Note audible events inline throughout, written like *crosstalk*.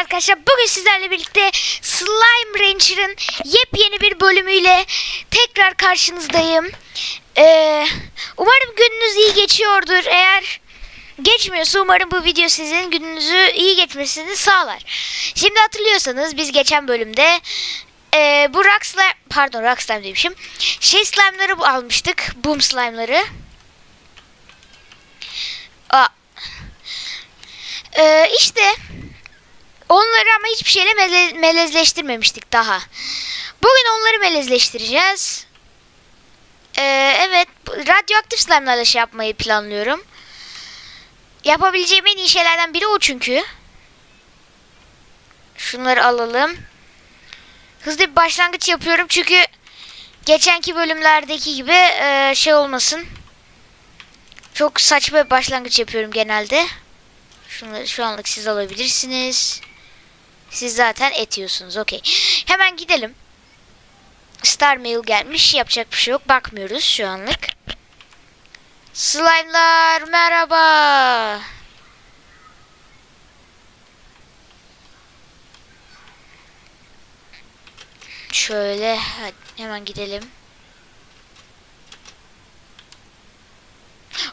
arkadaşlar. Bugün sizlerle birlikte Slime Rancher'ın yepyeni bir bölümüyle tekrar karşınızdayım. Ee, umarım gününüz iyi geçiyordur. Eğer geçmiyorsa umarım bu video sizin gününüzü iyi geçmesini sağlar. Şimdi hatırlıyorsanız biz geçen bölümde ee, bu rock slime, pardon rock slime demişim. Şey slime'ları almıştık. Boom slime'ları. Aa, ee, işte onları ama hiçbir şeyle mele- melezleştirmemiştik daha. Bugün onları melezleştireceğiz. Ee, evet radyoaktif slime'larla şey yapmayı planlıyorum. Yapabileceğim en iyi şeylerden biri o çünkü. Şunları alalım. Hızlı bir başlangıç yapıyorum çünkü geçenki bölümlerdeki gibi e, şey olmasın. Çok saçma bir başlangıç yapıyorum genelde. Şunları şu anlık siz alabilirsiniz. Siz zaten etiyorsunuz. Okey. Hemen gidelim. Star Mail gelmiş. Yapacak bir şey yok. Bakmıyoruz şu anlık. Slime'lar merhaba. Şöyle hadi hemen gidelim.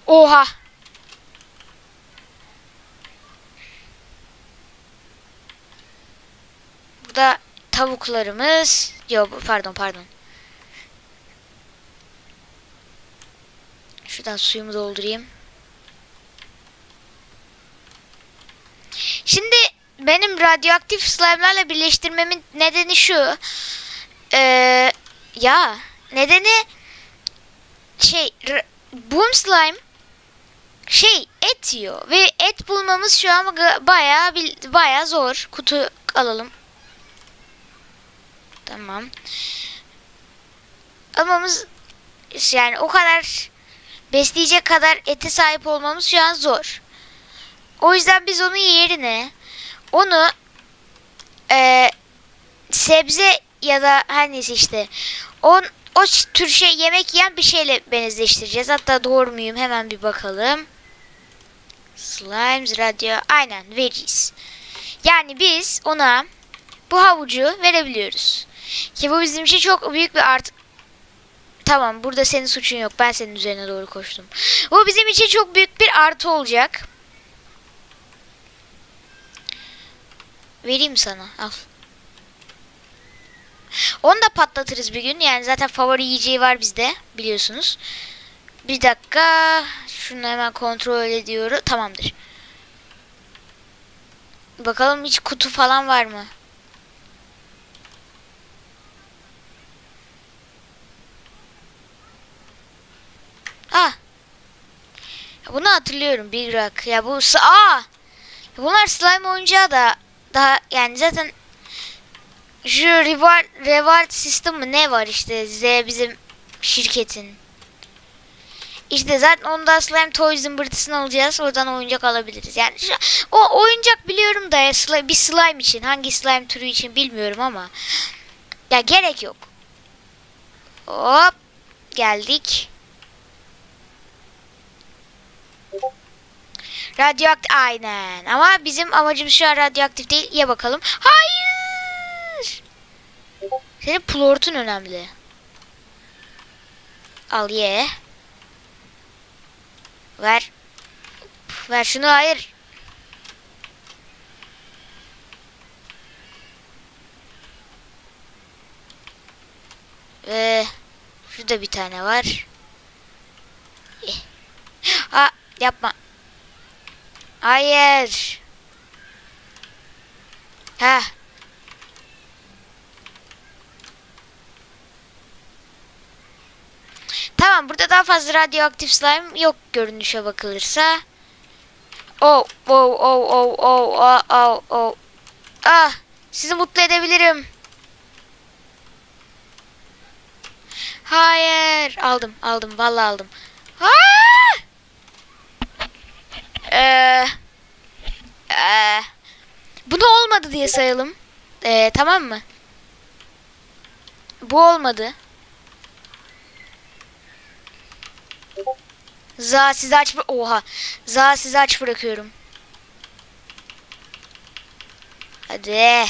Oha. Burada tavuklarımız. Yok pardon pardon. Şuradan suyumu doldurayım. Şimdi benim radyoaktif slime'larla birleştirmemin nedeni şu. Ee, ya nedeni şey boom slime şey et yiyor ve et bulmamız şu an bil- bayağı zor. Kutu alalım. Tamam. Almamız yani o kadar besleyecek kadar ete sahip olmamız şu an zor. O yüzden biz onun yerine onu eee, sebze ya da her neyse işte on, o tür şey yemek yiyen bir şeyle benzeştireceğiz. Hatta doğru muyum hemen bir bakalım. Slimes, radyo, aynen veggies. Yani biz ona bu havucu verebiliyoruz. Ki bu bizim için çok büyük bir artı. Tamam burada senin suçun yok. Ben senin üzerine doğru koştum. Bu bizim için çok büyük bir artı olacak. Vereyim sana. Al. Onu da patlatırız bir gün. Yani zaten favori yiyeceği var bizde. Biliyorsunuz. Bir dakika. Şunu hemen kontrol ediyorum. Tamamdır. Bakalım hiç kutu falan var mı? Ah. Bunu hatırlıyorum Big Rock. Ya bu aa. Bunlar slime oyuncağı da daha yani zaten şu reward, reward sistemi mi ne var işte Z bizim şirketin. İşte zaten onda slime toy zımbırtısını alacağız. Oradan oyuncak alabiliriz. Yani şu, o oyuncak biliyorum da ya, sli- bir slime için hangi slime türü için bilmiyorum ama ya gerek yok. Hop geldik. Radyoaktif aynen. Ama bizim amacımız şu an radyoaktif değil. Ye bakalım. Hayır. Senin plortun önemli. Al ye. Ver. Ver şunu hayır. Ve şurada bir tane var. Ye. *gasps* Aa yapma. Hayır. Ha. Tamam burada daha fazla radyoaktif slime yok görünüşe bakılırsa. Oh oh oh oh oh oh oh oh. Ah sizi mutlu edebilirim. Hayır aldım aldım vallahi aldım. Ah! Eee eee, bunu olmadı diye sayalım. Eee, tamam mı? Bu olmadı. Za sizi aç Oha. Za sizi aç bırakıyorum. Hadi.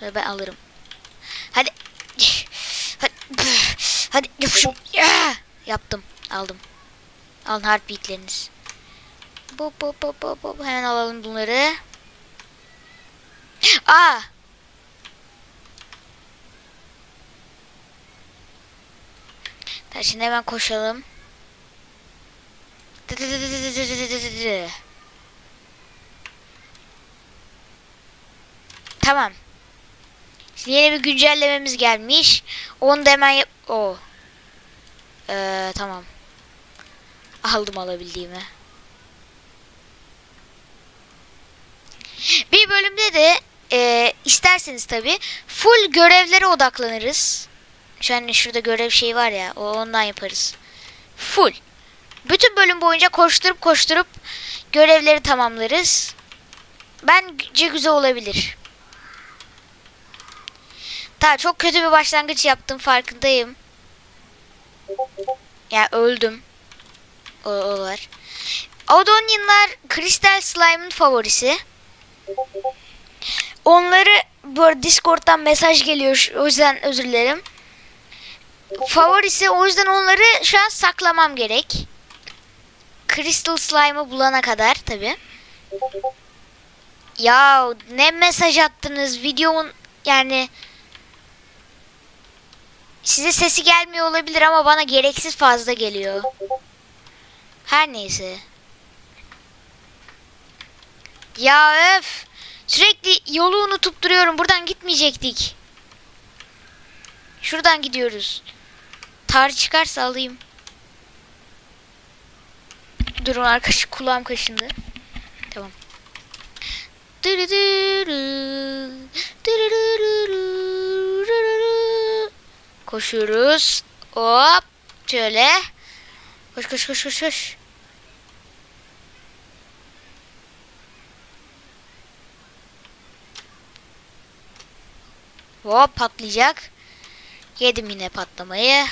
Şöyle ben alırım. Hadi. Hadi. Hadi yapışım. Ya! Yaptım. Aldım. Alın heartbeatleriniz. Hop hop hop hop hop. Hemen alalım bunları. *gasps* Aa! Tamam şimdi hemen koşalım. Tamam. Şimdi yeni bir güncellememiz gelmiş. Onu da hemen yap... Oo. Ee, tamam. Aldım alabildiğimi. Bir bölümde de e, isterseniz tabi full görevlere odaklanırız. Şu an şurada görev şey var ya ondan yaparız. Full. Bütün bölüm boyunca koşturup koşturup görevleri tamamlarız. Bence güzel olabilir. Ta çok kötü bir başlangıç yaptım farkındayım. Ya öldüm. O, o var. Odonyanlar Crystal Slime'ın favorisi. Onları arada Discord'dan mesaj geliyor. O yüzden özür dilerim. Favorisi o yüzden onları şu an saklamam gerek. Crystal Slime'ı bulana kadar tabi. Ya ne mesaj attınız videomun yani size sesi gelmiyor olabilir ama bana gereksiz fazla geliyor. Her neyse. Ya öf. Sürekli yolu unutup duruyorum. Buradan gitmeyecektik. Şuradan gidiyoruz. Tarih çıkarsa alayım. Durun arkadaş kulağım kaşındı. Tamam. Koşuyoruz. Hop. Şöyle. Koş koş koş koş koş. Hop patlayacak. Yedim yine patlamayı.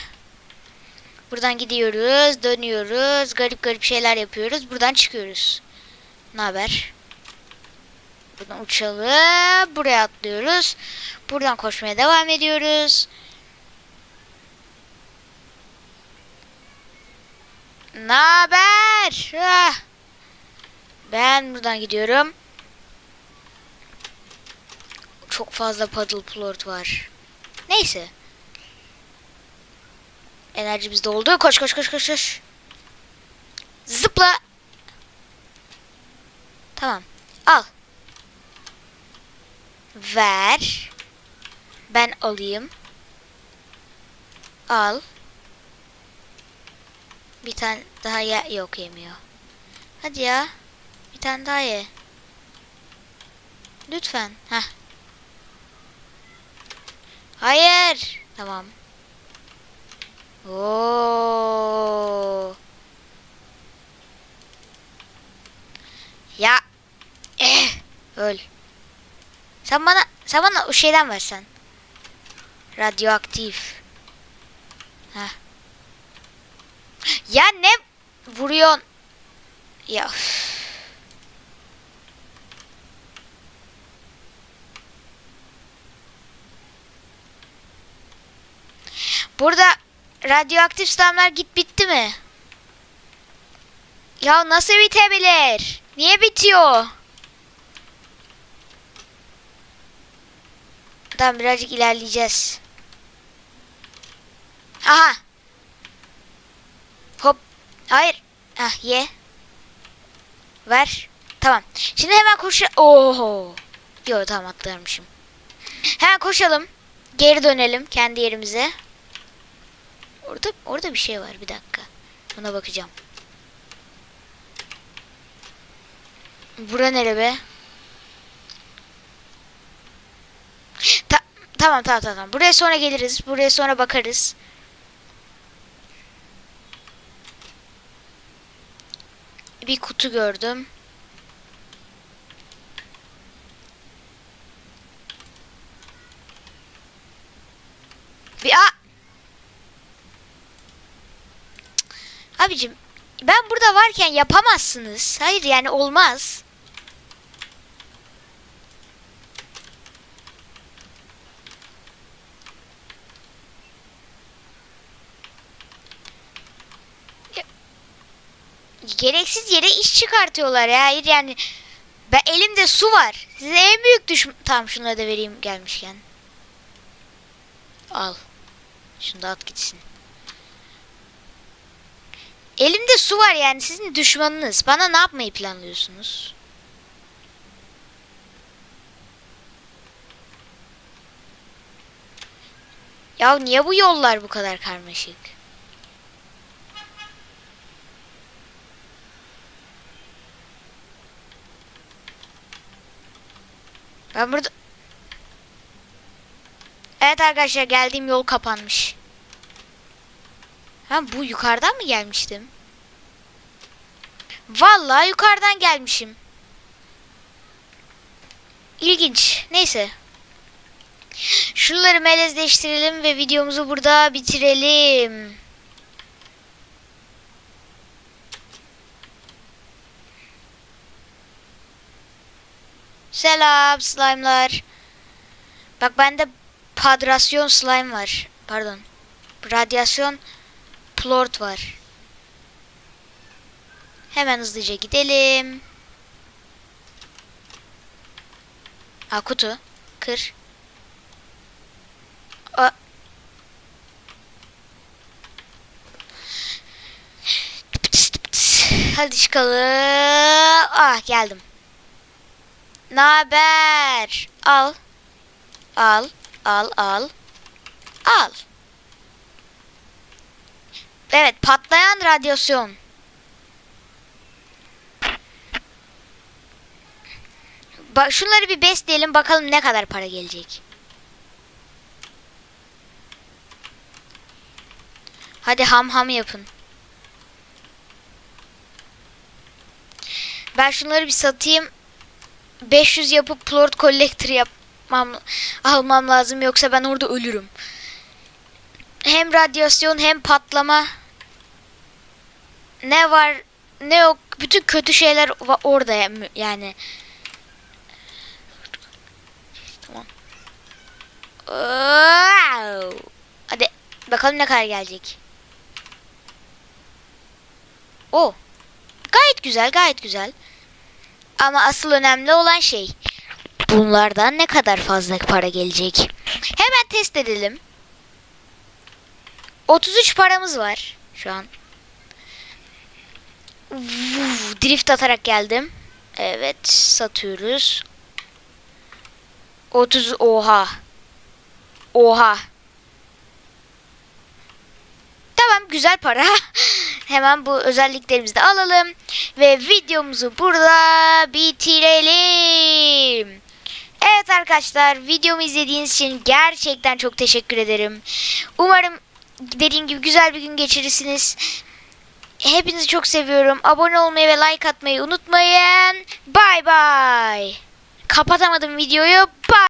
Buradan gidiyoruz, dönüyoruz, garip garip şeyler yapıyoruz. Buradan çıkıyoruz. Ne haber? Buradan uçalım, buraya atlıyoruz. Buradan koşmaya devam ediyoruz. Ne haber? Ah. Ben buradan gidiyorum. Çok fazla paddle plort var. Neyse. Enerjimiz doldu. Koş koş koş koş koş. Zıpla. Tamam. Al. Ver. Ben alayım. Al. Bir tane daha ye yok yemiyor. Hadi ya. Bir tane daha ye. Lütfen. Heh. Hayır. Tamam. Oo. Ya. Eh. Öl. Sen bana sen bana o şeyden versen. Radyoaktif. Heh. Ya ne vuruyorsun? Ya. üf. Burada radyoaktif slamlar git bitti mi? Ya nasıl bitebilir? Niye bitiyor? Tamam birazcık ilerleyeceğiz. Aha. Hop. Hayır. Ah ye. Ver. Tamam. Şimdi hemen koşu... Oho. Yo tamam atlarmışım. Hemen koşalım. Geri dönelim kendi yerimize. Orada orada bir şey var. Bir dakika. Ona bakacağım. Bura nere be? Ta tamam tamam tamam. Buraya sonra geliriz. Buraya sonra bakarız. Bir kutu gördüm. Bir a Abicim ben burada varken yapamazsınız. Hayır yani olmaz. gereksiz yere iş çıkartıyorlar ya. Hayır yani ben elimde su var. Size en büyük düşman... Tamam şunları da vereyim gelmişken. Al. Şunu da at gitsin. Elimde su var yani sizin düşmanınız. Bana ne yapmayı planlıyorsunuz? Ya niye bu yollar bu kadar karmaşık? Ben burada... Evet arkadaşlar geldiğim yol kapanmış. Ha bu yukarıdan mı gelmiştim? Vallahi yukarıdan gelmişim. İlginç. Neyse. Şunları melezleştirelim ve videomuzu burada bitirelim. Selam slime'lar. Bak bende padrasyon slime var. Pardon. Radyasyon plort var. Hemen hızlıca gidelim. Ha kutu. Kır. A Hadi çıkalım. Ah geldim. Ne haber? Al. Al. Al al. Al. Evet patlayan radyasyon. Bak şunları bir besleyelim bakalım ne kadar para gelecek. Hadi ham ham yapın. Ben şunları bir satayım. 500 yapıp plort collector yapmam almam lazım yoksa ben orada ölürüm. Hem radyasyon hem patlama ne var ne yok bütün kötü şeyler orada ya- yani. Tamam. Wow. Hadi bakalım ne kadar gelecek. O. Gayet güzel, gayet güzel. Ama asıl önemli olan şey bunlardan ne kadar fazla para gelecek. Hemen test edelim. 33 paramız var şu an. Vuv, Drift atarak geldim. Evet, satıyoruz. 30 oha. Oha. Tamam güzel para. *laughs* Hemen bu özelliklerimizi de alalım. Ve videomuzu burada bitirelim. Evet arkadaşlar videomu izlediğiniz için gerçekten çok teşekkür ederim. Umarım dediğim gibi güzel bir gün geçirirsiniz. Hepinizi çok seviyorum. Abone olmayı ve like atmayı unutmayın. Bay bay. Kapatamadım videoyu. Bye.